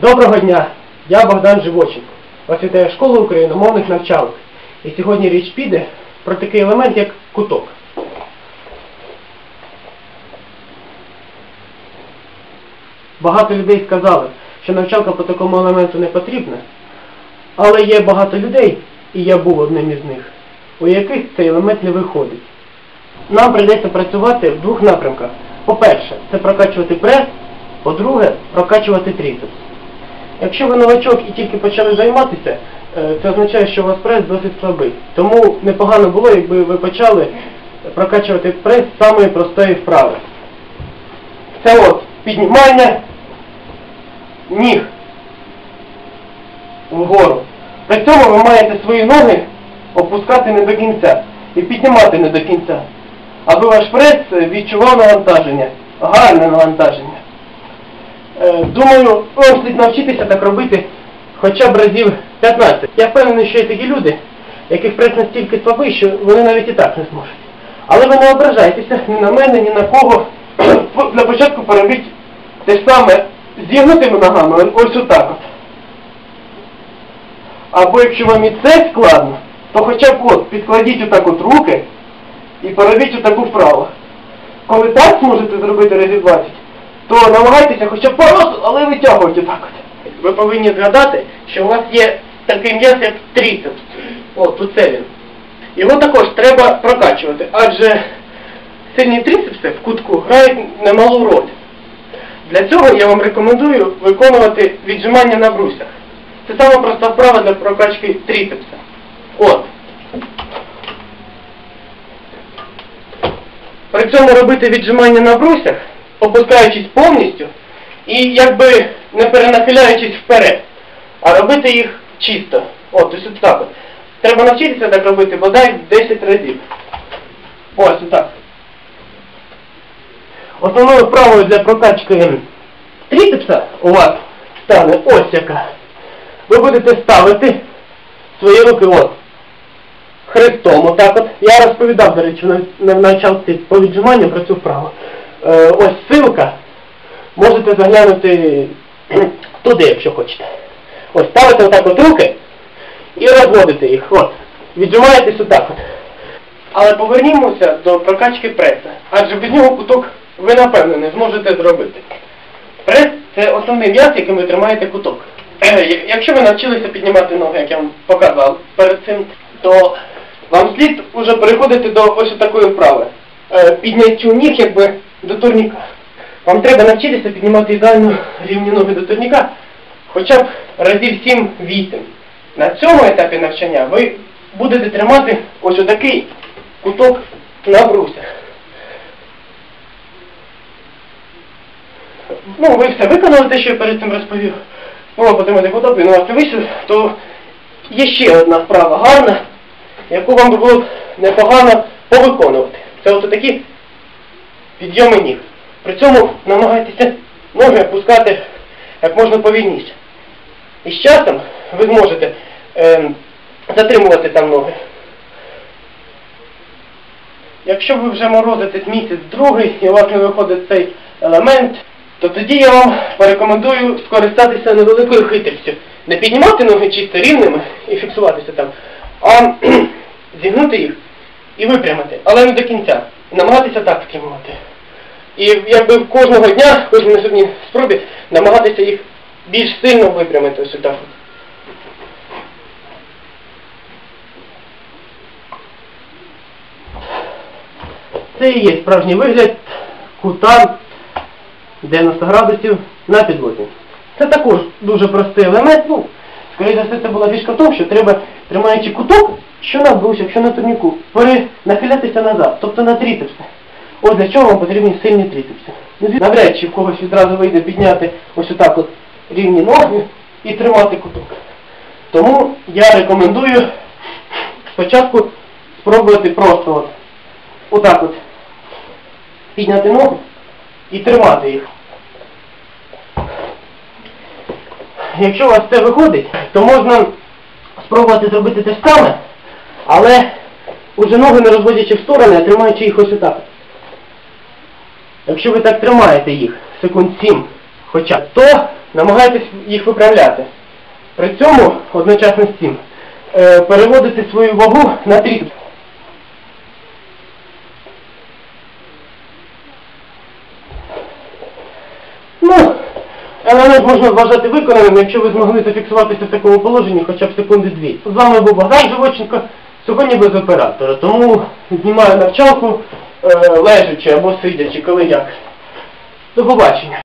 Доброго дня! Я Богдан Живоченко. Вас вітає школа україномовних навчалок. І сьогодні річ піде про такий елемент, як куток. Багато людей сказали, що навчалка по такому елементу не потрібна, але є багато людей, і я був одним із них, у яких цей елемент не виходить. Нам прийдеться працювати в двох напрямках. По-перше, це прокачувати прес, по-друге, прокачувати трицепс. Якщо ви новачок і тільки почали займатися, е, це означає, що у вас прес досить слабий. Тому непогано було, якби ви почали прокачувати прес з самої простої вправи. Це от піднімання ніг вгору. При цьому ви маєте свої ноги опускати не до кінця і піднімати не до кінця, аби ваш прес відчував навантаження, гарне навантаження. Е, Думаю, вам слід навчитися так робити хоча б разів 15. Я впевнений, що є такі люди, яких прес настільки слабий, що вони навіть і так не зможуть. Але ви не ображайтеся ні на мене, ні на кого. Для початку поробіть те ж саме зігнутими ногами, ось отак от. Або якщо вам і це складно, то хоча б от підкладіть отак от руки і поробіть отаку вправу. Коли так зможете зробити разів 20, то намагайтеся хоча б по але витягуйте так от. Ви повинні згадати, що у вас є такий м'яз, як трицепс. От, тут це він. Його також треба прокачувати, адже сильні трицепси в кутку грають немалу роль. Для цього я вам рекомендую виконувати віджимання на брусях. Це саме проста вправа для прокачки трицепса. От. При цьому робити віджимання на брусях, опускаючись повністю і якби не перенахиляючись вперед, а робити їх чисто. От, ось так. Треба навчитися так робити бодай 10 разів. Ось отак. Основною вправою для прокачки трицепса у вас стане ось яка. Ви будете ставити свої руки от хрестом, отак от. Я розповідав, до речі, на, на навчавці по віджиманню про цю вправу. Е, ось ссылка. Можете заглянути туди, якщо хочете. Ось ставите отак от руки і розводите їх. От. Віджимаєтесь отак от. Але повернімося до прокачки преса. Адже без нього куток ви напевно не зможете зробити. Прес це основний м'яз, яким ви тримаєте куток. Е, Якщо ви навчилися піднімати ноги, як я вам показав перед цим, то вам слід уже переходити до ось такої вправи. Е, Підняттю ніг якби до турніка. Вам треба навчитися піднімати ідеально рівні ноги до турніка хоча б разів 7-8. На цьому етапі навчання ви будете тримати ось отакий куток на брусях. Ну, ви все виконали те, що я перед цим розповів. Ну, потім не подобає, ну, а це вийшло, то є ще одна вправа гарна, яку вам було б непогано повиконувати. Це от такі підйоми ніг. При цьому намагайтеся ноги опускати як можна повільніше. І з часом ви зможете ем, затримувати там ноги. Якщо ви вже морозитесь місяць другий і у вас не виходить цей елемент, то тоді я вам порекомендую скористатися невеликою хитрістю. Не піднімати ноги чисто рівними і фіксуватися там, а зігнути їх і випрямити, але не до кінця. І намагатися так втримувати. І якби кожного дня, кожній наступній спробі, намагатися їх більш сильно випрямити ось отак. Це і є справжній вигляд кута 90 градусів на підлозі. Це також дуже простий елемент. Ну, скоріше за все, це була фішка в тому, що треба, тримаючи куток, що на брусях, що на турніку, перенахилятися назад, тобто на трицепси. Ось для чого вам потрібні сильні трицепси. Ну, Навряд чи в когось відразу вийде підняти ось отак от рівні ноги і тримати куток. Тому я рекомендую спочатку спробувати просто от, отак от підняти ноги і тримати їх. Якщо у вас це виходить, то можна спробувати зробити те ж саме, але уже ноги не розводячи в сторони, а тримаючи їх ось отак. Якщо ви так тримаєте їх секунд 7 хоча б, то намагайтесь їх виправляти. При цьому, одночасно з цим, е, переводити свою вагу на трицепс. Ну, елемент можна вважати виконаним, якщо ви змогли зафіксуватися в такому положенні хоча б секунди дві. З вами був Богдан Живоченко, сьогодні без оператора, тому знімаю навчалку лежачи або сидячи, коли як. До побачення.